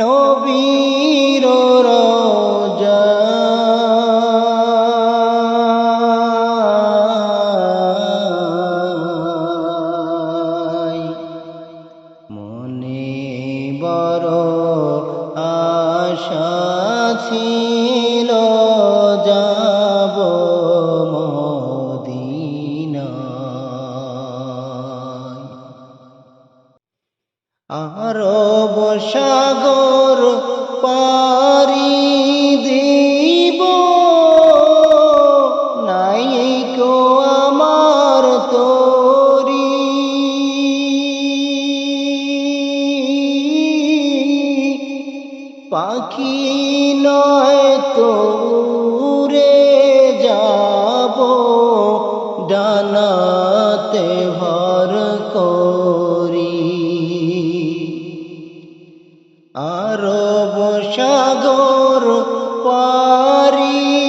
নবীর রোজা। মনে বড় আশা ছিল যাব মদিনায়। আরব সাগর পাখি নয় তো রে যাব ডানাতে ভর করি। আরব সাগর পারি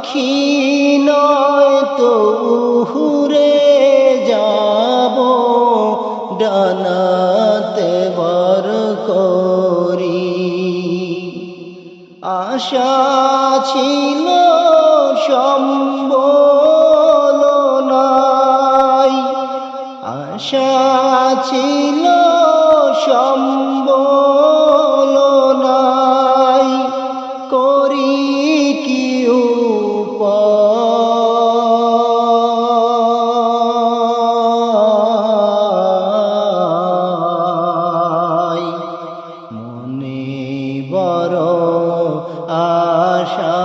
পাখি নয় তো হুরে যাব। ডানাতে বর করি। আশা ছিল সম্বল নাই। আশা ছিল সম্বল বড় আশা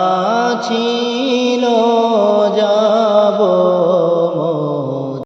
ছিল।